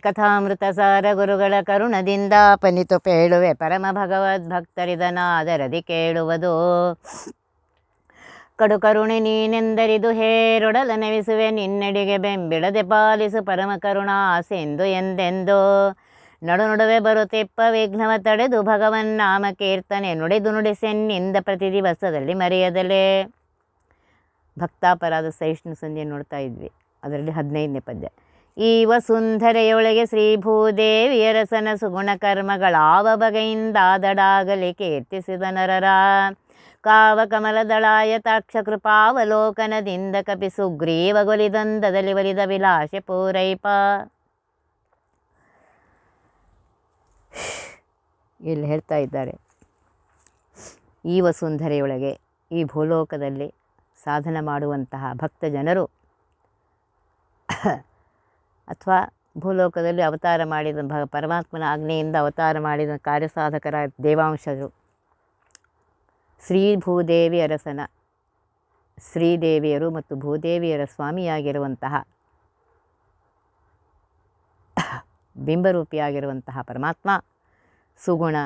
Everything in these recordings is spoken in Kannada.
ಕಥಾಮೃತ ಸಾರ ಗುರುಗಳ ಕರುಣದಿಂದ ಪನಿತು ಪೇಳುವೆ ಪರಮ ಭಗವದ್ ಭಕ್ತರಿದನಾದರದಿ ಕೇಳುವುದು. ಕಡು ಕರುಣೆ ನೀನೆಂದರಿದು ಹೇರೊಡಲ ನವಿಸುವೆ, ನಿನ್ನಡಿಗೆ ಬೆಂಬಿಡದೆ ಪಾಲಿಸು ಪರಮ ಕರುಣಾಸೆಂದು ಎಂದೆಂದು. ನಡು ನಡುವೆ ಬರುತ್ತಿಪ್ಪ ವಿಘ್ನವ ತಡೆದು ಭಗವನ್ ನಾಮ ಕೀರ್ತನೆ ನುಡಿದು ನುಡಿಸೆನ್ನಿಂದ ಪ್ರತಿ ದಿವಸದಲ್ಲಿ ಮರೆಯದಲೇ. ಭಕ್ತಾಪರಾಧ ಸಹಿಷ್ಣು ಸಂಧ್ಯೆ ನೋಡ್ತಾ ಇದ್ವಿ. ಅದರಲ್ಲಿ ಹದಿನೈದನೇ ಪದ್ಯ. ಈ ವಸುಂಧರೆಯೊಳಗೆ ಶ್ರೀ ಭೂದೇವಿಯರಸನ ಸುಗುಣ ಕರ್ಮಗಳಾವ ಬಗೆಯಿಂದಾದಡಾಗಲಿ ಕೀರ್ತಿಸಿದ ನರರ ಕಾವ ಕಮಲದಳಾಯ ತಾಕ್ಷ ಕೃಪಾವಲೋಕನದಿಂದ ಕಪಿ ಸುಗ್ರೀವಗೊಲಿದಂದದಲ್ಲಿ ಒಲಿದ ವಿಲಾಸ ಪೂರೈಪ. ಇಲ್ಲಿ ಹೇಳ್ತಾ ಇದ್ದಾರೆ. ಈ ವಸುಂಧರೆಯೊಳಗೆ ಈ ಭೂಲೋಕದಲ್ಲಿ ಸಾಧನ ಮಾಡುವಂತಹ ಭಕ್ತ ಜನರು ಅಥವಾ ಭೂಲೋಕದಲ್ಲಿ ಅವತಾರ ಮಾಡಿದ ಭ ಪರಮಾತ್ಮನ ಆಜ್ಞೆಯಿಂದ ಅವತಾರ ಮಾಡಿದ ಕಾರ್ಯಸಾಧಕರ ದೇವಾಂಶರು. ಶ್ರೀ ಭೂದೇವಿ ಅರಸನ ಶ್ರೀದೇವಿಯರು ಮತ್ತು ಭೂದೇವಿಯರ ಸ್ವಾಮಿಯಾಗಿರುವಂತಹ, ಬಿಂಬರೂಪಿಯಾಗಿರುವಂತಹ ಪರಮಾತ್ಮ, ಸುಗುಣ,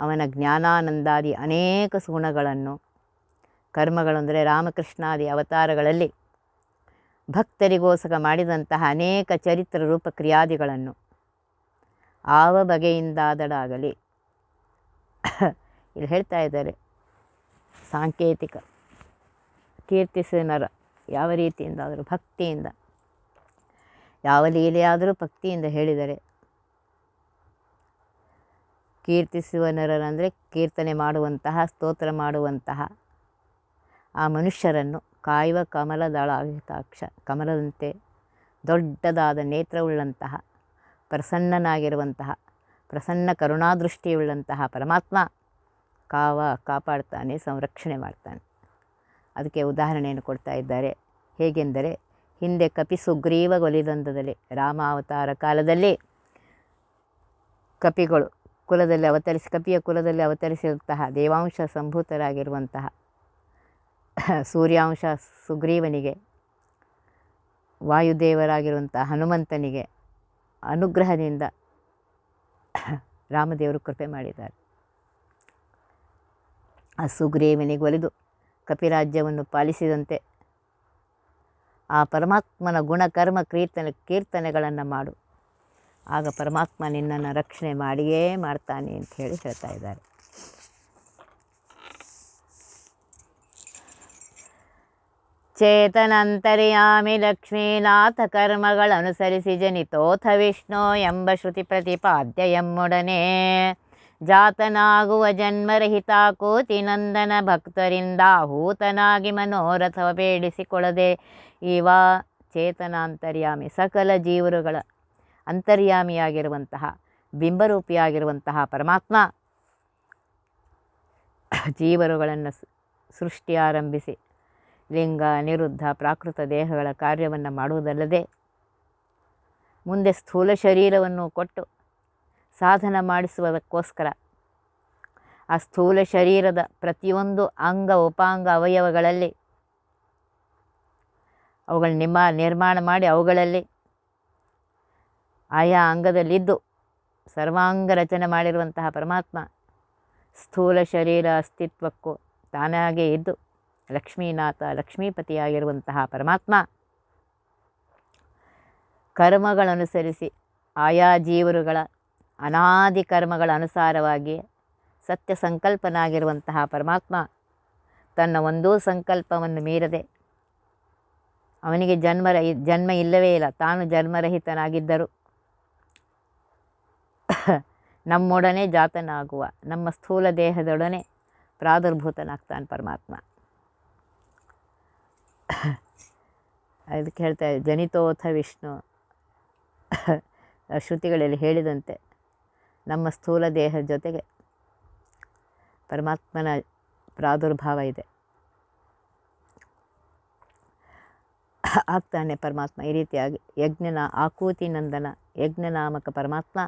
ಅವನ ಜ್ಞಾನಾನಂದಾದಿ ಅನೇಕ ಸುಗುಣಗಳನ್ನು, ಕರ್ಮಗಳು ಅಂದರೆ ರಾಮಕೃಷ್ಣಾದಿ ಅವತಾರಗಳಲ್ಲಿ ಭಕ್ತರಿಗೋಸ್ಕರ ಮಾಡಿದಂತಹ ಅನೇಕ ಚರಿತ್ರ ರೂಪ ಕ್ರಿಯಾದಿಗಳನ್ನು ಆವ ಬಗೆಯಿಂದಾದಡಾಗಲಿ. ಇಲ್ಲಿ ಹೇಳ್ತಾ ಇದ್ದಾರೆ. ಸಾಂಕೇತಿಕ, ಕೀರ್ತಿಸಿನರ ಯಾವ ರೀತಿಯಿಂದಾದರೂ ಭಕ್ತಿಯಿಂದ, ಯಾವ ಲೀಲೆಯಾದರೂ ಭಕ್ತಿಯಿಂದ ಹೇಳಿದರೆ ಕೀರ್ತಿಸುವ ನರರಂದರೆ ಕೀರ್ತನೆ ಮಾಡುವಂತಹ, ಸ್ತೋತ್ರ ಮಾಡುವಂತಹ ಆ ಮನುಷ್ಯರನ್ನು ಕಾಯುವ ಕಮಲದಳಾಗಿತಾಕ್ಷ ಕಮಲದಂತೆ ದೊಡ್ಡದಾದ ನೇತ್ರವುಳ್ಳಂತಹ, ಪ್ರಸನ್ನನಾಗಿರುವಂತಹ, ಪ್ರಸನ್ನ ಕರುಣಾದೃಷ್ಟಿಯುಳ್ಳಂತಹ ಪರಮಾತ್ಮ ಕಾವ, ಕಾಪಾಡ್ತಾನೆ, ಸಂರಕ್ಷಣೆ ಮಾಡ್ತಾನೆ. ಅದಕ್ಕೆ ಉದಾಹರಣೆಯನ್ನು ಕೊಡ್ತಾ ಇದ್ದಾರೆ. ಹೇಗೆಂದರೆ, ಹಿಂದೆ ಕಪಿ ಸುಗ್ರೀವಗೊಲಿದಂದದಲ್ಲಿ ರಾಮ ಅವತಾರ ಕಾಲದಲ್ಲಿ ಕಪಿಗಳು ಕುಲದಲ್ಲಿ ಅವತರಿಸಿ, ಕಪಿಯ ಕುಲದಲ್ಲಿ ಅವತರಿಸಿರುವಂತಹ ದೇವಾಂಶ ಸಂಭೂತರಾಗಿರುವಂತಹ ಸೂರ್ಯಾಂಶ ಸುಗ್ರೀವನಿಗೆ ವಾಯುದೇವರಾಗಿರುವಂಥ ಹನುಮಂತನಿಗೆ ಅನುಗ್ರಹದಿಂದ ರಾಮದೇವರು ಕೃಪೆ ಮಾಡಿದ್ದಾರೆ. ಆ ಸುಗ್ರೀವನಿಗೆ ಒಲಿದು ಕಪಿರಾಜ್ಯವನ್ನು ಪಾಲಿಸಿದಂತೆ ಆ ಪರಮಾತ್ಮನ ಗುಣಕರ್ಮ ಕೀರ್ತನೆ, ಕೀರ್ತನೆಗಳನ್ನು ಮಾಡು. ಆಗ ಪರಮಾತ್ಮ ನಿನ್ನನ್ನು ರಕ್ಷಣೆ ಮಾಡಿಯೇ ಮಾಡ್ತಾನೆ ಅಂತ ಹೇಳಿ ಹೇಳ್ತಾ ಇದ್ದಾರೆ. ಚೇತನಂತರ್ಯಾಮಿ ಲಕ್ಷ್ಮೀನಾಥ ಕರ್ಮಗಳನುಸರಿಸಿ ಜನಿತೋಥ ವಿಷ್ಣು ಎಂಬ ಶ್ರುತಿ ಪ್ರತಿಪಾದ್ಯ ಎಮ್ಮೊಡನೆ. ಜಾತನಾಗುವ ಜನ್ಮರಹಿತ ಕೋತಿನಂದನ ಭಕ್ತರಿಂದ ಹೂತನಾಗಿ ಮನೋರಥವ ಬೇಡಿಸಿಕೊಳ್ಳದೆ ಇವ ಚೇತನಾಂತರ್ಯಾಮಿ ಸಕಲ ಜೀವರುಗಳ ಅಂತರ್ಯಾಮಿಯಾಗಿರುವಂತಹ, ಬಿಂಬರೂಪಿಯಾಗಿರುವಂತಹ ಪರಮಾತ್ಮ ಜೀವರುಗಳನ್ನು ಸೃಷ್ಟಿ ಆರಂಭಿಸಿ ಲಿಂಗ, ನಿರುದ್ಧ, ಪ್ರಾಕೃತ ದೇಹಗಳ ಕಾರ್ಯವನ್ನು ಮಾಡುವುದಲ್ಲದೆ ಮುಂದೆ ಸ್ಥೂಲ ಶರೀರವನ್ನು ಕೊಟ್ಟು ಸಾಧನ ಮಾಡಿಸುವುದಕ್ಕೋಸ್ಕರ ಆ ಸ್ಥೂಲ ಶರೀರದ ಪ್ರತಿಯೊಂದು ಅಂಗ, ಉಪಾಂಗ ಅವಯವಗಳಲ್ಲಿ ಅವುಗಳ ನಿಮ್ಮ ನಿರ್ಮಾಣ ಮಾಡಿ ಅವುಗಳಲ್ಲಿ ಆಯಾ ಅಂಗದಲ್ಲಿದ್ದು ಸರ್ವಾಂಗ ರಚನೆ ಮಾಡಿರುವಂತಹ ಪರಮಾತ್ಮ ಸ್ಥೂಲ ಶರೀರ ಅಸ್ತಿತ್ವಕ್ಕೂ ತಾನಾಗೇ ಇದ್ದು ಲಕ್ಷ್ಮೀನಾಥ, ಲಕ್ಷ್ಮೀಪತಿಯಾಗಿರುವಂತಹ ಪರಮಾತ್ಮ ಕರ್ಮಗಳನುಸರಿಸಿ ಆಯಾ ಜೀವರುಗಳ ಅನಾದಿ ಕರ್ಮಗಳ ಅನುಸಾರವಾಗಿ ಸತ್ಯ ಸಂಕಲ್ಪನಾಗಿರುವಂತಹ ಪರಮಾತ್ಮ ತನ್ನ ಒಂದೂ ಸಂಕಲ್ಪವನ್ನು ಮೀರದೆ ಅವನಿಗೆ ಜನ್ಮರ ಜನ್ಮ ಇಲ್ಲವೇ ಇಲ್ಲ, ತಾನು ಜನ್ಮರಹಿತನಾಗಿದ್ದರು ನಮ್ಮೊಡನೆ ಜಾತನಾಗುವ, ನಮ್ಮ ಸ್ಥೂಲ ದೇಹದೊಡನೆ ಪ್ರಾದುರ್ಭೂತನಾಗ್ತಾನೆ ಪರಮಾತ್ಮ. ಅದಕ್ಕೆ ಹೇಳ್ತಾ ಜನಿತೋಥ ವಿಷ್ಣು. ಶ್ರುತಿಗಳಲ್ಲಿ ಹೇಳಿದಂತೆ ನಮ್ಮ ಸ್ಥೂಲ ದೇಹದ ಜೊತೆಗೆ ಪರಮಾತ್ಮನ ಪ್ರಾದುರ್ಭಾವ ಇದೆ. ಆಗ್ತಾನೆ ಪರಮಾತ್ಮ ಈ ರೀತಿಯಾಗಿ ಯಜ್ಞನ ಆಕೂತಿ ನಂದನ ಯಜ್ಞನಾಮಕ ಪರಮಾತ್ಮ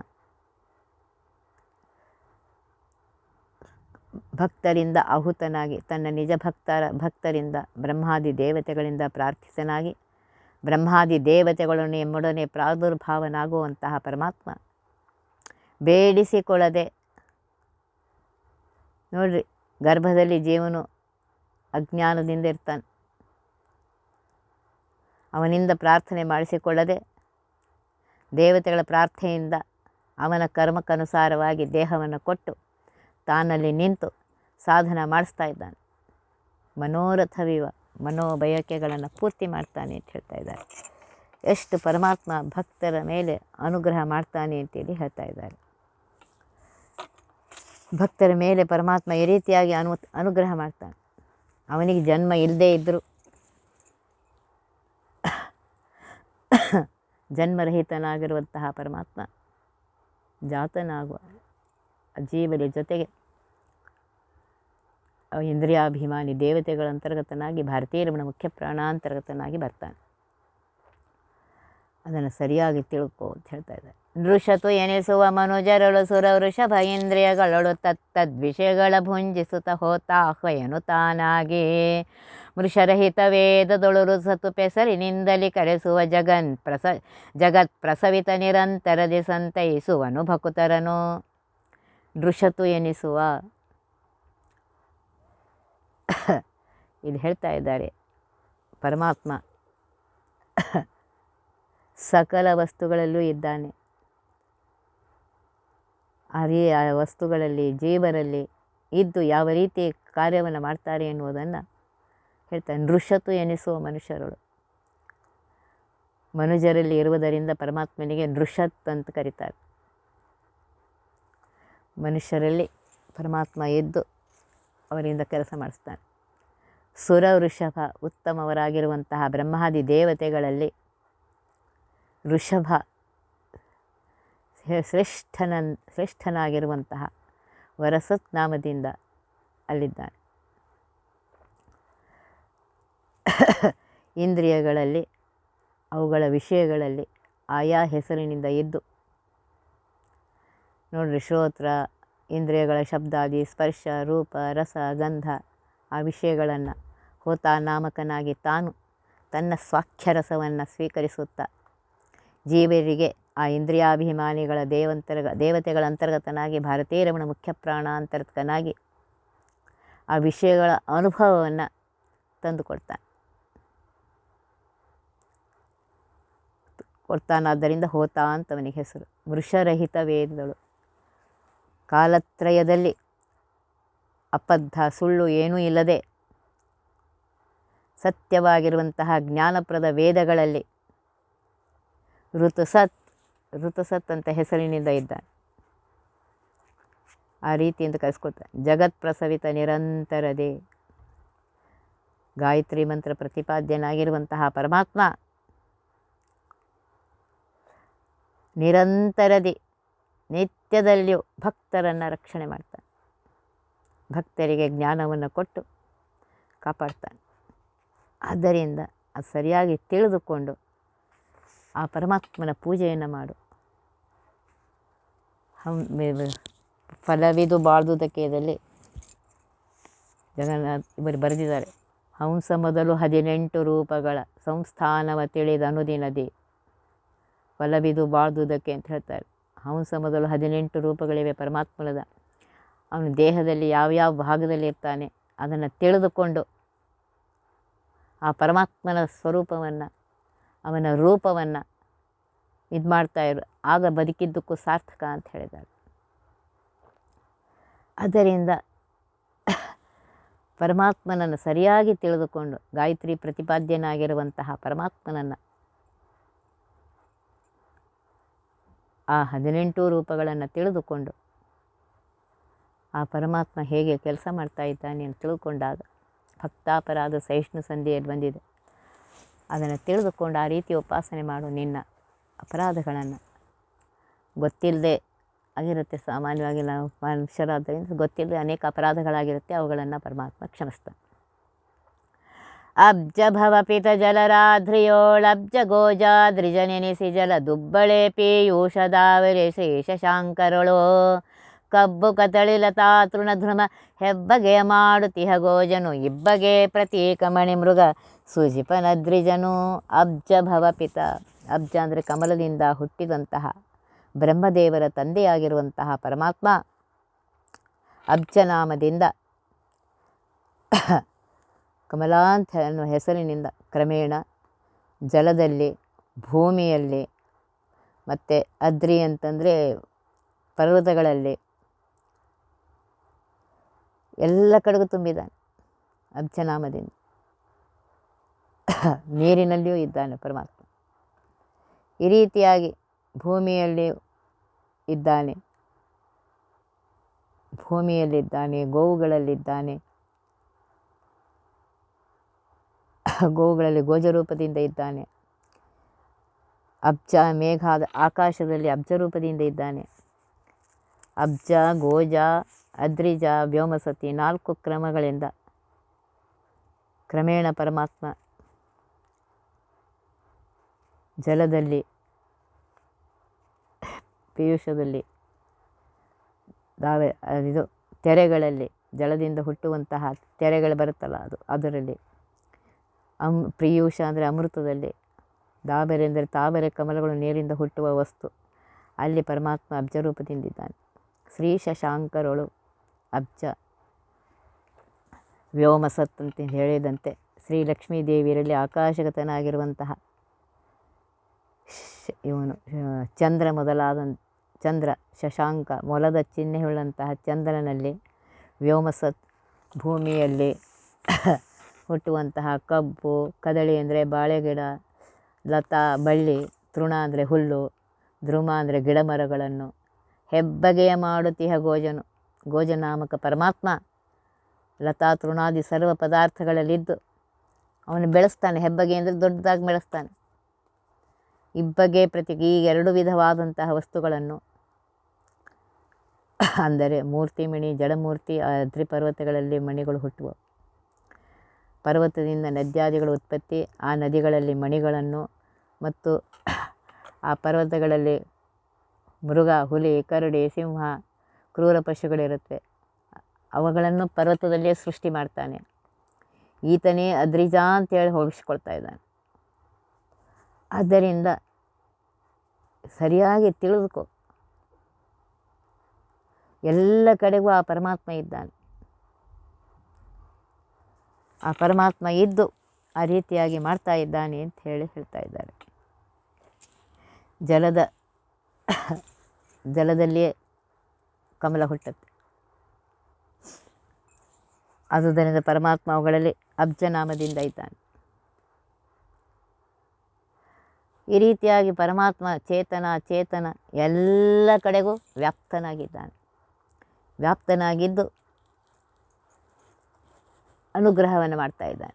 ಭಕ್ತರಿಂದ ಆಹುತನಾಗಿ ತನ್ನ ನಿಜ ಭಕ್ತರ, ಭಕ್ತರಿಂದ ಬ್ರಹ್ಮಾದಿ ದೇವತೆಗಳಿಂದ ಪ್ರಾರ್ಥಿಸನಾಗಿ, ಬ್ರಹ್ಮಾದಿ ದೇವತೆಗಳನ್ನು ಎಮ್ಮೊಡನೆ ಪ್ರಾದುರ್ಭಾವನಾಗುವಂತಹ ಪರಮಾತ್ಮ. ಬೇಡಿಸಿಕೊಳ್ಳದೆ, ನೋಡ್ರಿ, ಗರ್ಭದಲ್ಲಿ ಜೀವನು ಅಜ್ಞಾನದಿಂದ ಇರ್ತಾನೆ. ಅವನಿಂದ ಪ್ರಾರ್ಥನೆ ಮಾಡಿಸಿಕೊಳ್ಳದೆ, ದೇವತೆಗಳ ಪ್ರಾರ್ಥನೆಯಿಂದ ಅವನ ಕರ್ಮಕ್ಕನುಸಾರವಾಗಿ ದೇಹವನ್ನು ಕೊಟ್ಟು ತಾನಲ್ಲಿ ನಿಂತು ಸಾಧನ ಮಾಡಿಸ್ತಾ ಇದ್ದಾನೆ. ಮನೋರಥವಿವ, ಮನೋಬಯಕೆಗಳನ್ನು ಪೂರ್ತಿ ಮಾಡ್ತಾನೆ ಅಂತ ಹೇಳ್ತಾ ಇದ್ದಾರೆ. ಎಷ್ಟು ಪರಮಾತ್ಮ ಭಕ್ತರ ಮೇಲೆ ಅನುಗ್ರಹ ಮಾಡ್ತಾನೆ ಅಂತೇಳಿ ಹೇಳ್ತಾ ಇದ್ದಾರೆ. ಭಕ್ತರ ಮೇಲೆ ಪರಮಾತ್ಮ ಈ ರೀತಿಯಾಗಿ ಅನು, ಅನುಗ್ರಹ ಮಾಡ್ತಾನೆ. ಅವನಿಗೆ ಜನ್ಮ ಇಲ್ಲದೇ ಇದ್ದರೂ ಜನ್ಮರಹಿತನಾಗಿರುವಂತಹ ಪರಮಾತ್ಮ ಜಾತನಾಗುವ ಜೀವನ ಜೊತೆಗೆ ಇಂದ್ರಿಯಾಭಿಮಾನಿ ದೇವತೆಗಳ ಅಂತರ್ಗತನಾಗಿ, ಭಾರತೀಯ ರಮಣ ಮುಖ್ಯ ಪ್ರಾಣಾಂತರ್ಗತನಾಗಿ ಬರ್ತಾನೆ. ಅದನ್ನು ಸರಿಯಾಗಿ ತಿಳ್ಕೊ ಅಂತ ಹೇಳ್ತಾ ಇದ್ದಾರೆ. ನೃಷತು ಎನಿಸುವ ಮನುಜರಳು ಸುರ ವೃಷಭ ಇಂದ್ರಿಯಗಳಳು ತತ್ತದ್ವಿಷಯಗಳ ಭುಂಜಿಸುತ್ತ ಹೋತಾಹ್ವಯನು ತಾನಾಗಿ ಮೃಷರಹಿತ ವೇದದೊಳು ಸತು ಪೆಸರಿನಿಂದಲಿ ಕರೆಸುವ ಜಗನ್ ಪ್ರಸ ಜಗತ್ ಪ್ರಸವಿತ ನಿರಂತರದಿ ಸಂತೈಸುವನು ಭಕುತರನು. ನೃಷತು ಎನಿಸುವ. ಇಲ್ಲಿ ಹೇಳ್ತಾ ಇದ್ದಾರೆ ಪರಮಾತ್ಮ. ಸಕಲ ವಸ್ತುಗಳಲ್ಲೂ ಇದ್ದಾನೆ. ಅದೇ ಆ ವಸ್ತುಗಳಲ್ಲಿ, ಜೀವರಲ್ಲಿ ಇದ್ದು ಯಾವ ರೀತಿ ಕಾರ್ಯವನ್ನು ಮಾಡ್ತಾರೆ ಎನ್ನುವುದನ್ನು ಹೇಳ್ತಾರೆ ನೃಷತು ಎನಿಸುವ ಮನುಷ್ಯರುಗಳು ಮನುಜರಲ್ಲಿ ಇರುವುದರಿಂದ ಪರಮಾತ್ಮನಿಗೆ ನೃಷತ್ ಅಂತ ಕರೀತಾರೆ. ಮನುಷ್ಯರಲ್ಲಿ ಪರಮಾತ್ಮ ಎದ್ದು ಅವರಿಂದ ಕೆಲಸ ಮಾಡಿಸ್ತಾನೆ. ಸುರ ವೃಷಭ ಉತ್ತಮವರಾಗಿರುವಂತಹ ಬ್ರಹ್ಮಾದಿ ದೇವತೆಗಳಲ್ಲಿ ಋಷಭ ಶ್ರೇಷ್ಠನ ಶ್ರೇಷ್ಠನಾಗಿರುವಂತಹ ವರಸತ್ ನಾಮದಿಂದ ಅಲ್ಲಿದ್ದಾನೆ. ಇಂದ್ರಿಯಗಳಲ್ಲಿ, ಅವುಗಳ ವಿಷಯಗಳಲ್ಲಿ ಆಯಾ ಹೆಸರಿನಿಂದ ಇದ್ದು ನೋಡ್ರಿ, ಶ್ರೋತ್ರ, ಇಂದ್ರಿಯಗಳ ಶಬ್ದಾದಿ, ಸ್ಪರ್ಶ, ರೂಪ, ರಸ, ಗಂಧ, ಆ ವಿಷಯಗಳನ್ನು ಹೋತಾ ನಾಮಕನಾಗಿ ತಾನು ತನ್ನ ಸ್ವಾಖ್ಯರಸವನ್ನು ಸ್ವೀಕರಿಸುತ್ತಾ, ಜೀವರಿಗೆ ಆ ಇಂದ್ರಿಯಾಭಿಮಾನಿಗಳ ದೇವಂತರ್ಗ, ದೇವತೆಗಳ ಅಂತರ್ಗತನಾಗಿ, ಭಾರತೀಯ ರಮಣ ಮುಖ್ಯ ಪ್ರಾಣಾಂತರ್ಗತನಾಗಿ ಆ ವಿಷಯಗಳ ಅನುಭವವನ್ನು ತಂದುಕೊಡ್ತಾನೆ. ಕೊಡ್ತಾನಾದ್ದರಿಂದ ಹೋತಾ ಅಂತ ಅವನಿಗೆ ಹೆಸರು. ವೃಷರಹಿತ ವೇದಗಳು ಕಾಲತ್ರಯದಲ್ಲಿ ಅಬದ್ಧ ಸುಳ್ಳು ಏನೂ ಇಲ್ಲದೆ ಸತ್ಯವಾಗಿರುವಂತಹ ಜ್ಞಾನಪ್ರದ ವೇದಗಳಲ್ಲಿ ಋತುಸತ್ ಋತುಸತ್ ಅಂತ ಹೆಸರಿನಿಂದ ಇದ್ದಾನೆ. ಆ ರೀತಿಯಿಂದ ಕಲಿಸ್ಕೊಳ್ತಾನೆ ಜಗತ್ ಪ್ರಸವಿತ ನಿರಂತರದೇ ಗಾಯತ್ರಿ ಮಂತ್ರ ಪ್ರತಿಪಾದ್ಯನಾಗಿರುವಂತಹ ಪರಮಾತ್ಮ ನಿರಂತರದಿ ನಿತ್ಯದಲ್ಲಿಯೂ ಭಕ್ತರನ್ನು ರಕ್ಷಣೆ ಮಾಡ್ತಾನೆ. ಭಕ್ತರಿಗೆ ಜ್ಞಾನವನ್ನು ಕೊಟ್ಟು ಕಾಪಾಡ್ತಾನೆ. ಆದ್ದರಿಂದ ಅದು ಸರಿಯಾಗಿ ತಿಳಿದುಕೊಂಡು ಆ ಪರಮಾತ್ಮನ ಪೂಜೆಯನ್ನು ಮಾಡು. ಹಂ ಫಲವಿದು ಬಾಳ್ದುದಕ್ಕೆದಲ್ಲಿ ಜಗನ್ನಾಥ್ ಇವರು ಬರೆದಿದ್ದಾರೆ, ಹಂಸ ಮೊದಲು ಹದಿನೆಂಟು ರೂಪಗಳ ಸಂಸ್ಥಾನವ ತಿಳಿದ ಅನುದಿನದಿ, ಫಲವಿದು ಬಾಳ್ದುದಕ್ಕೆ ಅಂತ ಹೇಳ್ತಾರೆ. ಹಂಸ ಮೊದಲು ಹದಿನೆಂಟು ರೂಪಗಳಿವೆ ಪರಮಾತ್ಮನದ ಅವನ ದೇಹದಲ್ಲಿ ಯಾವ್ಯಾವ ಭಾಗದಲ್ಲಿ ಇರ್ತಾನೆ ಅದನ್ನು ತಿಳಿದುಕೊಂಡು ಆ ಪರಮಾತ್ಮನ ಸ್ವರೂಪವನ್ನು, ಅವನ ರೂಪವನ್ನು ಇದು ಮಾಡ್ತಾ ಇರು, ಆಗ ಬದುಕಿದ್ದಕ್ಕೂ ಸಾರ್ಥಕ ಅಂತ ಹೇಳಿದ್ದಾರೆ ಅದರಿಂದ ಪರಮಾತ್ಮನನ್ನು ಸರಿಯಾಗಿ ತಿಳಿದುಕೊಂಡು ಗಾಯತ್ರಿ ಪ್ರತಿಪಾದ್ಯನಾಗಿರುವಂತಹ ಪರಮಾತ್ಮನನ್ನು ಆ ಹದಿನೆಂಟು ರೂಪಗಳನ್ನು ತಿಳಿದುಕೊಂಡು ಆ ಪರಮಾತ್ಮ ಹೇಗೆ ಕೆಲಸ ಮಾಡ್ತಾ ಇದ್ದಾನೆ ಅಂತ ತಿಳ್ಕೊಂಡಾಗ ಭಕ್ತಾಪರಾಧ ಸಹಿಷ್ಣು ಸಂಧಿಯಲ್ಲಿ ಬಂದಿದೆ. ಅದನ್ನು ತಿಳಿದುಕೊಂಡು ಆ ರೀತಿ ಉಪಾಸನೆ ಮಾಡು ನಿನ್ನ ಅಪರಾಧಗಳನ್ನು. ಗೊತ್ತಿಲ್ಲದೆ ಆಗಿರುತ್ತೆ ಸಾಮಾನ್ಯವಾಗಿ ನಾವು ಮನುಷ್ಯರಾದ್ದರಿಂದ ಗೊತ್ತಿಲ್ಲದೆ ಅನೇಕ ಅಪರಾಧಗಳಾಗಿರುತ್ತೆ ಅವುಗಳನ್ನು ಪರಮಾತ್ಮ ಕ್ಷಮಿಸ್ತಾನೆ. ಅಬ್ಜ ಭವಪಿತ ಜಲರಾಧ್ರಿಯೋಳಬ್ಜ ಗೋಜಾದ್ರಿಜನೆನಿಸಿ ಜಲ ದುಬ್ಬಳೆ ಪೀಯೂಷದಾವರೆ ಶೇಷಶಾಂಕರಳು ಕಬ್ಬು ಕತಳಿ ಲತಾ ಹೆಬ್ಬಗೆ ಮಾಡುತಿಹ ಗೋಜನು ಇಬ್ಬಗೆ ಪ್ರತೀಕಮಣಿ ಮೃಗ ಸುಜಿಪನದ್ರಿಜನು ಅಬ್ಜ ಭವಪಿತ ಅಬ್ಜ ಅಂದರೆ ಕಮಲದಿಂದ ಹುಟ್ಟಿದಂತಹ ಬ್ರಹ್ಮದೇವರ ತಂದೆಯಾಗಿರುವಂತಹ ಪರಮಾತ್ಮ ಅಬ್ಜನಾಮದಿಂದ ಕಮಲಾಂತ ಅನ್ನುವ ಹೆಸರಿನಿಂದ ಕ್ರಮೇಣ ಜಲದಲ್ಲಿ, ಭೂಮಿಯಲ್ಲಿ ಮತ್ತು ಅದ್ರಿ ಅಂತಂದರೆ ಪರ್ವತಗಳಲ್ಲಿ ಎಲ್ಲ ಕಡೆಗೂ ತುಂಬಿದ್ದಾನೆ ಅಬ್ಜನಾಮದಿಂದ. ನೀರಿನಲ್ಲಿಯೂ ಇದ್ದಾನೆ ಪರಮಾತ್ಮ. ಈ ರೀತಿಯಾಗಿ ಭೂಮಿಯಲ್ಲಿ ಇದ್ದಾನೆ, ಭೂಮಿಯಲ್ಲಿದ್ದಾನೆ, ಗೋವುಗಳಲ್ಲಿದ್ದಾನೆ ಗೋವುಗಳಲ್ಲಿ ಗೋಜರೂಪದಿಂದ ಇದ್ದಾನೆ. ಅಬ್ಜ ಮೇಘಾದ ಆಕಾಶದಲ್ಲಿ ಅಬ್ಜರೂಪದಿಂದ ಇದ್ದಾನೆ. ಅಬ್ಜ, ಗೋಜ, ಅದ್ರಿಜ, ವ್ಯೋಮಸತಿ ನಾಲ್ಕು ಕ್ರಮಗಳಿಂದ ಕ್ರಮೇಣ ಪರಮಾತ್ಮ ಜಲದಲ್ಲಿ, ಪೀಯೂಷದಲ್ಲಿ, ದಾವೆ, ಇದು ತೆರೆಗಳಲ್ಲಿ, ಜಲದಿಂದ ಹುಟ್ಟುವಂತಹ ತೆರೆಗಳು ಬರುತ್ತಲ್ಲ ಅದು, ಅದರಲ್ಲಿ. ಅಮ್ ಪ್ರಿಯೂಷ ಅಂದರೆ ಅಮೃತದಲ್ಲಿ. ದಾಬೆರೆ ಅಂದರೆ ತಾವರೆ ಕಮಲಗಳು ನೀರಿಂದ ಹುಟ್ಟುವ ವಸ್ತು. ಅಲ್ಲಿ ಪರಮಾತ್ಮ ಅಬ್ಜರೂಪದಿಂದಿದ್ದಾನೆ ಶ್ರೀ ಶಶಾಂಕರಳು ಅಬ್ಜ. ವ್ಯೋಮಸತ್ ಅಂತ ಹೇಳಿದಂತೆ ಶ್ರೀ ಲಕ್ಷ್ಮೀ ದೇವಿಯರಲ್ಲಿ ಆಕಾಶಗತನಾಗಿರುವಂತಹ ಇವನು ಚಂದ್ರ ಮೊದಲಾದ ಚಂದ್ರ, ಶಶಾಂಕ, ಮೊಲದ ಚಿಹ್ನೆಯುಳ್ಳಂತಹ ಚಂದ್ರನಲ್ಲಿ ವ್ಯೋಮಸತ್ ಭೂಮಿಯಲ್ಲಿ ಹುಟ್ಟುವಂತಹ ಕಬ್ಬು, ಕದಳಿ ಅಂದರೆ ಬಾಳೆಗಿಡ, ಲತಾ, ಬಳ್ಳಿ, ತೃಣ ಅಂದರೆ ಹುಲ್ಲು ಧ್ರುವ ಅಂದರೆ ಗಿಡ ಮರಗಳನ್ನು ಹೆಬ್ಬಗೆಯ ಮಾಡುತ್ತಿಹ ಗೋಜನು, ಗೋಜನಾಮಕ ಪರಮಾತ್ಮ, ಲತಾ, ತೃಣಾದಿ ಸರ್ವ ಪದಾರ್ಥಗಳಲ್ಲಿದ್ದು ಅವನು ಬೆಳೆಸ್ತಾನೆ. ಹೆಬ್ಬಗೆ ಅಂದರೆ ದೊಡ್ಡದಾಗಿ ಬೆಳೆಸ್ತಾನೆ. ಇಬ್ಬಗೆ ಪ್ರತಿ ಈ ಎರಡು ವಿಧವಾದಂತಹ ವಸ್ತುಗಳನ್ನು. ಅಂದರೆ ಮೂರ್ತಿ, ಮಣಿ, ಜಡಮೂರ್ತಿ ಅದ್ರಿ ಪರ್ವತಗಳಲ್ಲಿ ಮಣಿಗಳು ಹುಟ್ಟುವ. ಪರ್ವತದಿಂದ ನದ್ಯಾದಿಗಳ ಉತ್ಪತ್ತಿ, ಆ ನದಿಗಳಲ್ಲಿ ಮಣಿಗಳನ್ನು ಮತ್ತು ಆ ಪರ್ವತಗಳಲ್ಲಿ ಮೃಗ, ಹುಲಿ, ಕರಡಿ, ಸಿಂಹ, ಕ್ರೂರ ಪಶುಗಳಿರುತ್ತೆ ಅವುಗಳನ್ನು ಪರ್ವತದಲ್ಲೇ ಸೃಷ್ಟಿ ಮಾಡ್ತಾನೆ. ಈತನೇ ಅದ್ರಿಜ ಅಂತೇಳಿ ಹೋಗಿಸ್ಕೊಳ್ತಾ ಇದ್ದಾನೆ. ಆದ್ದರಿಂದ ಸರಿಯಾಗಿ ತಿಳಿದುಕೋ. ಎಲ್ಲ ಕಡೆಗೂ ಆ ಪರಮಾತ್ಮ ಇದ್ದಾನೆ. ಆ ಪರಮಾತ್ಮ ಇದ್ದು ಆ ರೀತಿಯಾಗಿ ಮಾಡ್ತಾ ಇದ್ದಾನೆ ಅಂತ ಹೇಳಿ ಹೇಳ್ತಾ ಇದ್ದಾರೆ. ಜಲದ ಜಲದಲ್ಲಿಯೇ ಕಮಲ ಹುಟ್ಟುತ್ತೆ. ಆದುದರಿಂದ ಪರಮಾತ್ಮ ಅವುಗಳಲ್ಲಿ ಅಬ್ಜನಾಮದಿಂದ ಇದ್ದಾನೆ. ಈ ರೀತಿಯಾಗಿ ಪರಮಾತ್ಮ ಚೇತನ ಚೇತನ ಎಲ್ಲ ಕಡೆಗೂ ವ್ಯಾಪ್ತನಾಗಿದ್ದಾನೆ. ವ್ಯಾಪ್ತನಾಗಿದ್ದು ಅನುಗ್ರಹವನ್ನು ಮಾಡ್ತಾ ಇದ್ದಾನೆ.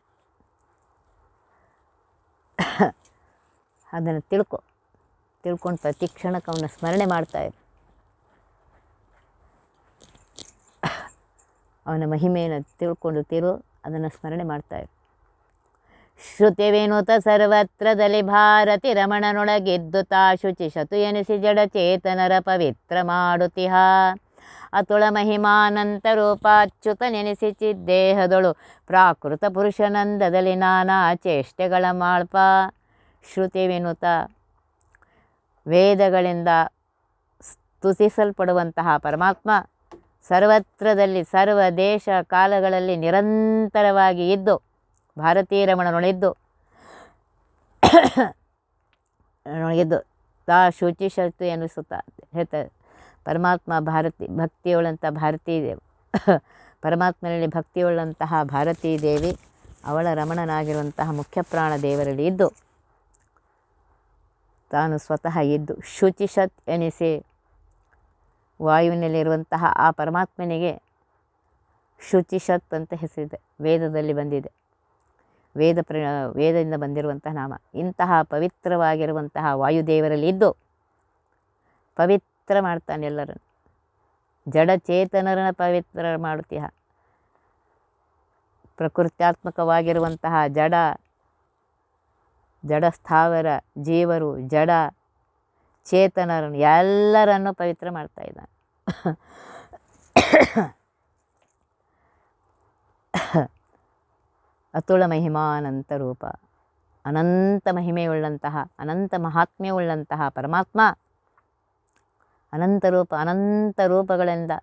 ಅದನ್ನು ತಿಳ್ಕೊ, ತಿಳ್ಕೊಂಡು ಪ್ರತಿ ಕ್ಷಣಕ್ಕೆ ಅವನ ಸ್ಮರಣೆ ಮಾಡ್ತಾ ಇರು. ಅವನ ಮಹಿಮೆಯನ್ನು ತಿಳ್ಕೊಂಡು ತಿರು, ಅದನ್ನು ಸ್ಮರಣೆ ಮಾಡ್ತಾ ಇರು. ಶ್ರುತಿವೇನುತ ಸರ್ವತ್ರದಲ್ಲಿ ಭಾರತಿ ರಮಣನೊಳಗೆದ್ದು ತಾ ಶುಚಿ ಶತು ಎನಿಸಿ ಜಡ ಚೇತನರ ಪವಿತ್ರ ಮಾಡುತಿಹ. ಅತುಳ ಮಹಿಮಾನಂತ ರೂಪಾಚ್ಯುತ ನೆನೆಸಿ ದೇಹದೊಳು ಪ್ರಾಕೃತ ಪುರುಷನಂದದಲ್ಲಿ ನಾನಾ ಚೇಷ್ಟೆಗಳ ಮಾಳ್ಪ. ಶ್ರುತಿ ವಿನುತ ವೇದಗಳಿಂದ ಸ್ತುತಿಸಲ್ಪಡುವಂತಹ ಪರಮಾತ್ಮ ಸರ್ವತ್ರದಲ್ಲಿ ಸರ್ವ ದೇಶ ಕಾಲಗಳಲ್ಲಿ ನಿರಂತರವಾಗಿ ಇದ್ದು ಭಾರತೀಯ ರಮಣನೊಳಿದ್ದು ನೊಳಗಿದ್ದು, ತಾ ಶುಚಿ ಶಕ್ತಿ ಎನಿಸುತ್ತಾ ಹೇಳ್ತಾರೆ. ಪರಮಾತ್ಮ ಭಾರತಿ, ಭಕ್ತಿಯುಳ್ಳಂಥ ಭಾರತೀ ಪರಮಾತ್ಮನಲ್ಲಿ ಭಕ್ತಿಯುಳ್ಳಂತಹ ಭಾರತೀ ದೇವಿ ಅವಳ ರಮಣನಾಗಿರುವಂತಹ ಮುಖ್ಯ ಪ್ರಾಣ ದೇವರಲ್ಲಿ ಇದ್ದು ತಾನು ಸ್ವತಃ ಇದ್ದು ಶುಚಿಷತ್ ಎನಿಸಿ ವಾಯುವಿನಲ್ಲಿರುವಂತಹ ಆ ಪರಮಾತ್ಮನಿಗೆ ಶುಚಿಷತ್ ಅಂತ ಹೆಸರಿದೆ, ವೇದದಲ್ಲಿ ಬಂದಿದೆ. ವೇದ ಪ್ರ, ವೇದದಿಂದ ಬಂದಿರುವಂತಹ ನಾಮ. ಇಂತಹ ಪವಿತ್ರವಾಗಿರುವಂತಹ ವಾಯುದೇವರಲ್ಲಿ ಇದ್ದು ಪವಿತ್ರ ಮಾಡ್ತಾನೆ ಎಲ್ಲರನ್ನು. ಜಡಚೇತನರನ್ನು ಪವಿತ್ರ ಮಾಡುತ್ತೀಯ. ಪ್ರಕೃತ್ಯಾತ್ಮಕವಾಗಿರುವಂತಹ ಜಡ ಜಡ ಸ್ಥಾವರ, ಜೀವರು, ಜಡ ಚೇತನರನ್ನು ಎಲ್ಲರನ್ನು ಪವಿತ್ರ ಮಾಡ್ತಾ ಇದ್ದಾನೆ. ಅತುಳ ಮಹಿಮಾನಂತ ರೂಪ. ಅನಂತ ಮಹಿಮೆಯುಳ್ಳಂತಹ, ಅನಂತ ಮಹಾತ್ಮ್ಯವುಳ್ಳಂತಹ ಪರಮಾತ್ಮ ಅನಂತ ರೂಪ ಅನಂತ ರೂಪಗಳಿಂದ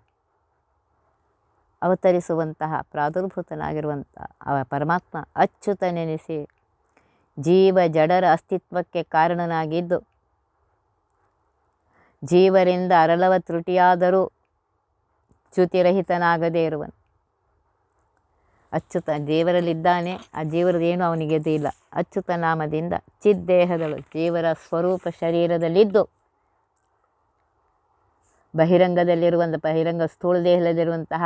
ಅವತರಿಸುವಂತಹ, ಪ್ರಾದುರ್ಭೂತನಾಗಿರುವಂಥ ಅವ ಪರಮಾತ್ಮ ಅಚ್ಯುತನೆನಿಸಿ ಜೀವ ಜಡರ ಅಸ್ತಿತ್ವಕ್ಕೆ ಕಾರಣನಾಗಿದ್ದು, ಜೀವರಿಂದ ಅರಳವ ತ್ರುಟಿಯಾದರೂ ಚ್ಯುತಿರಹಿತನಾಗದೇ ಇರುವನು. ಅಚ್ಯುತ ದೇವರಲ್ಲಿದ್ದಾನೆ, ಆ ಜೀವರದೇನು ಅವನಿಗೆ ಇಲ್ಲ ಅಚ್ಯುತ ನಾಮದಿಂದ ಚಿದ್ದೇಹದಳು ಜೀವರ ಸ್ವರೂಪ ಶರೀರದಲ್ಲಿದ್ದು ಬಹಿರಂಗದಲ್ಲಿರುವಂಥ ಬಹಿರಂಗ ಸ್ಥೂಳ ದೇಹದಲ್ಲಿರುವಂತಹ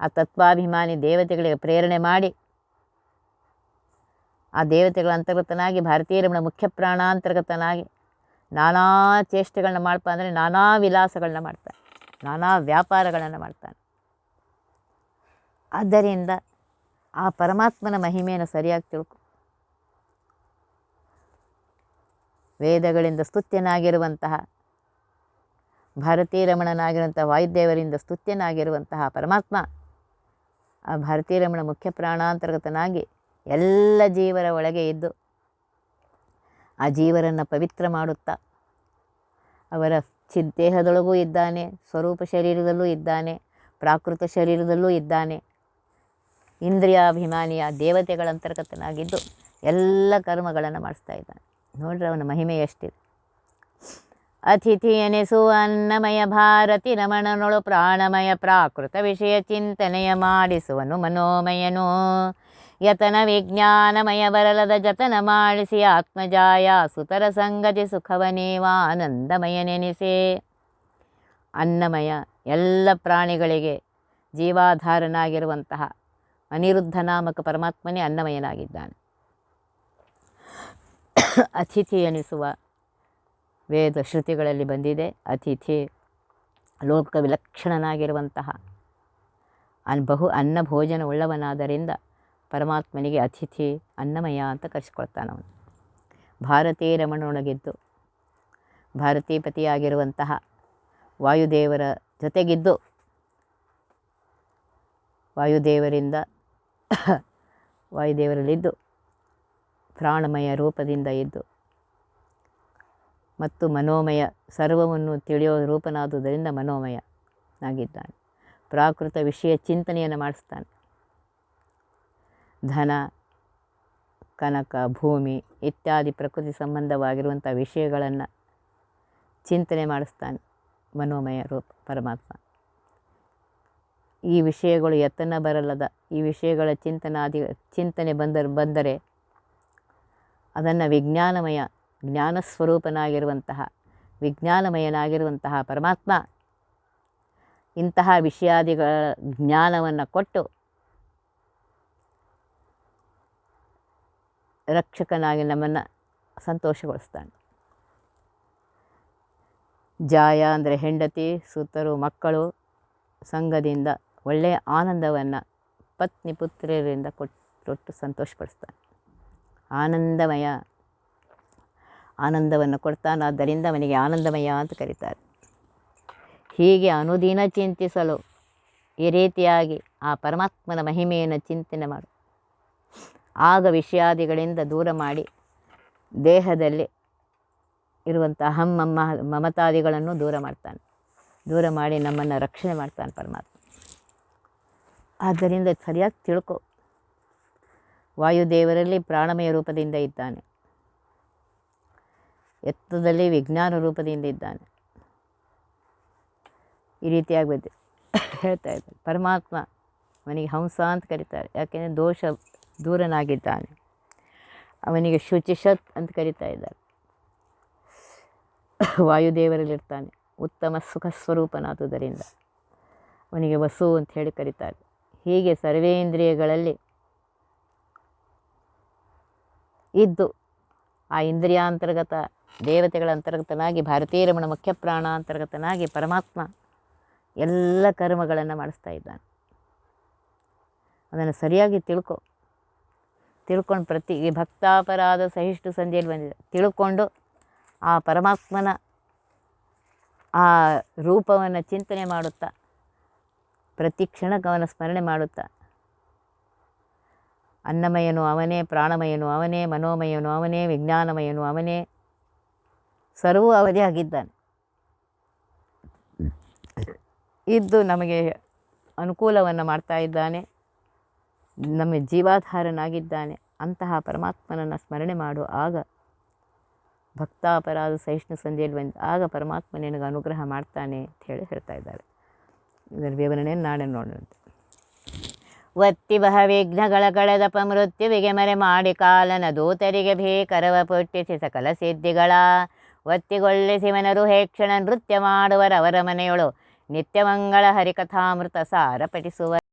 ಆ ತತ್ವಾಭಿಮಾನಿ ದೇವತೆಗಳಿಗೆ ಪ್ರೇರಣೆ ಮಾಡಿ ಆ ದೇವತೆಗಳ ಅಂತರ್ಗತನಾಗಿ ಭಾರತೀಯ ರಮಣ ಮುಖ್ಯ ಪ್ರಾಣಾಂತರ್ಗತನಾಗಿ ನಾನಾ ಚೇಷ್ಟೆಗಳನ್ನ ಮಾಡ್ತ ಅಂದರೆ ನಾನಾ ವಿಲಾಸಗಳನ್ನ ಮಾಡ್ತಾನೆ, ನಾನಾ ವ್ಯಾಪಾರಗಳನ್ನು ಮಾಡ್ತಾನೆ. ಆದ್ದರಿಂದ ಆ ಪರಮಾತ್ಮನ ಮಹಿಮೆಯನ್ನು ಸರಿಯಾಗಿ ತಿಳ್ಕೊ. ವೇದಗಳಿಂದ ಸ್ತುತ್ಯನಾಗಿರುವಂತಹ ಭಾರತೀಯ ರಮಣನಾಗಿರುವಂಥ ವಾಯುದೇವರಿಂದ ಸ್ತುತ್ಯನಾಗಿರುವಂತಹ ಪರಮಾತ್ಮ, ಆ ಭಾರತೀಯ ರಮಣ ಮುಖ್ಯ ಪ್ರಾಣಾಂತರ್ಗತನಾಗಿ ಎಲ್ಲ ಜೀವರ ಒಳಗೆ ಇದ್ದು, ಆ ಜೀವರನ್ನು ಪವಿತ್ರ ಮಾಡುತ್ತಾ, ಅವರ ಚಿದ್ದೇಹದೊಳಗೂ ಇದ್ದಾನೆ, ಸ್ವರೂಪ ಶರೀರದಲ್ಲೂ ಇದ್ದಾನೆ, ಪ್ರಾಕೃತ ಶರೀರದಲ್ಲೂ ಇದ್ದಾನೆ, ಇಂದ್ರಿಯಾಭಿಮಾನಿಯ ದೇವತೆಗಳ ಅಂತರ್ಗತನಾಗಿದ್ದು ಎಲ್ಲ ಕರ್ಮಗಳನ್ನು ಮಾಡಿಸ್ತಾ ಇದ್ದಾನೆ. ನೋಡ್ರಿ ಅವನ ಮಹಿಮೆ ಎಷ್ಟಿದೆ. ಅತಿಥಿ ಎನಿಸುವ ಅನ್ನಮಯ ಭಾರತಿ ರಮಣನೊಳು ಪ್ರಾಣಮಯ ಪ್ರಾಕೃತ ವಿಷಯ ಚಿಂತನೆಯ ಮಾಡಿಸುವನು ಮನೋಮಯನು. ಯತನ ವಿಜ್ಞಾನಮಯ ಬರಲದ ಜತನ ಮಾಡಿಸಿ ಆತ್ಮಜಾಯ ಸುತರ ಸಂಗತಿ ಸುಖವನೇವ ಆನಂದಮಯ ನೆನೆಸೆ ಅನ್ನಮಯ ಎಲ್ಲ ಪ್ರಾಣಿಗಳಿಗೆ ಜೀವಾಧಾರನಾಗಿರುವಂತಹ ಅನಿರುದ್ಧ ನಾಮಕ ಪರಮಾತ್ಮನೇ ಅನ್ನಮಯನಾಗಿದ್ದಾನೆ. ಅತಿಥಿ ಎನಿಸುವ ವೇದ ಶ್ರುತಿಗಳಲ್ಲಿ ಬಂದಿದೆ. ಅತಿಥಿ ಲೋಕ ವಿಲಕ್ಷಣನಾಗಿರುವಂತಹ ಅನ್ ಬಹು ಅನ್ನ ಭೋಜನ ಉಳ್ಳವನಾದ್ದರಿಂದ ಪರಮಾತ್ಮನಿಗೆ ಅತಿಥಿ ಅನ್ನಮಯ ಅಂತ ಕರೆಸ್ಕೊಳ್ತಾನವನು ಭಾರತೀಯ ರಮಣನೊಳಗಿದ್ದು ಭಾರತೀಪತಿಯಾಗಿರುವಂತಹ ವಾಯುದೇವರ ಜೊತೆಗಿದ್ದು, ವಾಯುದೇವರಿಂದ ವಾಯುದೇವರಲ್ಲಿದ್ದು ಪ್ರಾಣಮಯ ರೂಪದಿಂದ ಇದ್ದು ಮತ್ತು ಮನೋಮಯ ಸರ್ವವನ್ನು ತಿಳಿಯೋ ರೂಪನಾದುದರಿಂದ ಮನೋಮಯ ಆಗಿದ್ದಾನೆ. ಪ್ರಾಕೃತ ವಿಷಯ ಚಿಂತನೆಯನ್ನು ಮಾಡಿಸ್ತಾನೆ. ಧನ, ಕನಕ, ಭೂಮಿ ಇತ್ಯಾದಿ ಪ್ರಕೃತಿ ಸಂಬಂಧವಾಗಿರುವಂಥ ವಿಷಯಗಳನ್ನು ಚಿಂತನೆ ಮಾಡಿಸ್ತಾನೆ ಮನೋಮಯ ರೂಪ ಪರಮಾತ್ಮ. ಈ ವಿಷಯಗಳು ಎತ್ತನ ಬರಲ್ಲದ, ಈ ವಿಷಯಗಳ ಚಿಂತನಾದಿ ಚಿಂತನೆ ಬಂದರೆ ಬಂದರೆ ಅದನ್ನು ವಿಜ್ಞಾನಮಯ ಜ್ಞಾನಸ್ವರೂಪನಾಗಿರುವಂತಹ ವಿಜ್ಞಾನಮಯನಾಗಿರುವಂತಹ ಪರಮಾತ್ಮ ಇಂತಹ ವಿಷಯಾದಿಗಳ ಜ್ಞಾನವನ್ನು ಕೊಟ್ಟು ರಕ್ಷಕನಾಗಿ ನಮ್ಮನ್ನು ಸಂತೋಷಗೊಳಿಸ್ತಾನೆ. ಜಾಯ ಅಂದರೆ ಹೆಂಡತಿ ಸುತ್ತರು ಮಕ್ಕಳು ಸಂಘದಿಂದ ಒಳ್ಳೆಯ ಆನಂದವನ್ನು ಪತ್ನಿ ಪುತ್ರಿಯರಿಂದ ಕೊಟ್ಟು ಸಂತೋಷಪಡಿಸ್ತಾನೆ. ಆನಂದಮಯ ಆನಂದವನ್ನು ಕೊಡ್ತಾನಾದ್ದರಿಂದ ಅವನಿಗೆ ಆನಂದಮಯ ಅಂತ ಕರೀತಾರೆ. ಹೀಗೆ ಅನುದಿನ ಚಿಂತಿಸಲು ಈ ರೀತಿಯಾಗಿ ಆ ಪರಮಾತ್ಮನ ಮಹಿಮೆಯನ್ನು ಚಿಂತನೆ ಮಾಡು. ಆಗ ವಿಷಯಾದಿಗಳಿಂದ ದೂರ ಮಾಡಿ ದೇಹದಲ್ಲಿ ಇರುವಂಥ ಅಹಂ ಮಮ್ಮ ಮಮತಾದಿಗಳನ್ನು ದೂರ ಮಾಡ್ತಾನೆ. ದೂರ ಮಾಡಿ ನಮ್ಮನ್ನು ರಕ್ಷಣೆ ಮಾಡ್ತಾನೆ ಪರಮಾತ್ಮ. ಆದ್ದರಿಂದ ಸರಿಯಾಗಿ ತಿಳ್ಕೊ. ವಾಯುದೇವರಲ್ಲಿ ಪ್ರಾಣಮಯ ರೂಪದಿಂದ ಇದ್ದಾನೆ. ಎತ್ತದಲ್ಲಿ ವಿಜ್ಞಾನ ರೂಪದಿಂದ ಇದ್ದಾನೆ. ಈ ರೀತಿಯಾಗಿ ಬಂದು ಹೇಳ್ತಾ ಇದ್ದಾನೆ. ಪರಮಾತ್ಮ ಅವನಿಗೆ ಹಂಸ ಅಂತ ಕರೀತಾರೆ. ಯಾಕೆಂದರೆ ದೋಷ ದೂರನಾಗಿದ್ದಾನೆ. ಅವನಿಗೆ ಶುಚಿಷತ್ ಅಂತ ಕರೀತಾ ಇದ್ದಾರೆ. ವಾಯುದೇವರಲ್ಲಿರ್ತಾನೆ. ಉತ್ತಮ ಸುಖ ಸ್ವರೂಪನಾದುದರಿಂದ ಅವನಿಗೆ ವಸು ಅಂತ ಹೇಳಿ ಕರೀತಾರೆ. ಹೀಗೆ ಸರ್ವೇಂದ್ರಿಯಗಳಲ್ಲಿ ಇದ್ದು ಆ ಇಂದ್ರಿಯಾಂತರ್ಗತ ದೇವತೆಗಳ ಅಂತರ್ಗತನಾಗಿ, ಭಾರತೀಯ ರಮಣ ಮುಖ್ಯ ಪ್ರಾಣಾಂತರ್ಗತನಾಗಿ ಪರಮಾತ್ಮ ಎಲ್ಲ ಕರ್ಮಗಳನ್ನು ಮಾಡಿಸ್ತಾ ಇದ್ದಾನೆ. ಅದನ್ನು ಸರಿಯಾಗಿ ತಿಳ್ಕೊ. ತಿಳ್ಕೊಂಡು ಪ್ರತಿ ಈ ಭಕ್ತಾಪರಾಧ ಸಹಿಷ್ಣು ಸಂಧಿಯಲ್ಲಿ ಬಂದಿದೆ. ತಿಳ್ಕೊಂಡು ಆ ಪರಮಾತ್ಮನ ಆ ರೂಪವನ್ನು ಚಿಂತನೆ ಮಾಡುತ್ತಾ, ಪ್ರತಿ ಕ್ಷಣಕ್ಕವನ ಸ್ಮರಣೆ ಮಾಡುತ್ತಾ, ಅನ್ನಮಯನು ಅವನೇ, ಪ್ರಾಣಮಯನು ಅವನೇ, ಮನೋಮಯನು ಅವನೇ, ವಿಜ್ಞಾನಮಯನು ಅವನೇ ಸರ್ವೂ ಅವಧಿ ಆಗಿದ್ದಾನೆ ಇದ್ದು ನಮಗೆ ಅನುಕೂಲವನ್ನು ಮಾಡ್ತಾ ಇದ್ದಾನೆ. ನಮ್ಮ ಜೀವಾಧಾರನಾಗಿದ್ದಾನೆ. ಅಂತಹ ಪರಮಾತ್ಮನನ್ನು ಸ್ಮರಣೆ ಮಾಡು. ಆಗ ಭಕ್ತಾಪರಾಧ ಸಹಿಷ್ಣು ಸಂಧಿಯಲ್ಲಿ ಬಂದು ಆಗ ಪರಮಾತ್ಮ ನಿನಗೆ ಅನುಗ್ರಹ ಮಾಡ್ತಾನೆ ಅಂತ ಹೇಳಿ ಹೇಳ್ತಾ ಇದ್ದಾರೆ ಇದರ ವಿವರಣೆ ನಾಳೆ ನೋಡೋಣ. ಒತ್ತಿ ಬಹ ವಿಘ್ನಗಳ ಕಳೆದಪ ಮೃತ್ಯುವಿಗೆ ಮರೆ ಮಾಡಿ ಕಾಲನ ದೂತರಿಗೆ ಭೀಕರವ ಪುಟ್ಟಿಸಿ ಸಕಲ ಸಿದ್ಧಿಗಳ ಒತ್ತಿಗೊಳ್ಳಿಸಿವನರು ಹೇಕ್ಷಣ ನೃತ್ಯ ಮಾಡುವರವರ ಮನೆಯೊಳು ನಿತ್ಯಮಂಗಳ ಹರಿಕಥಾಮೃತ ಸಾರ ಪಠಿಸುವ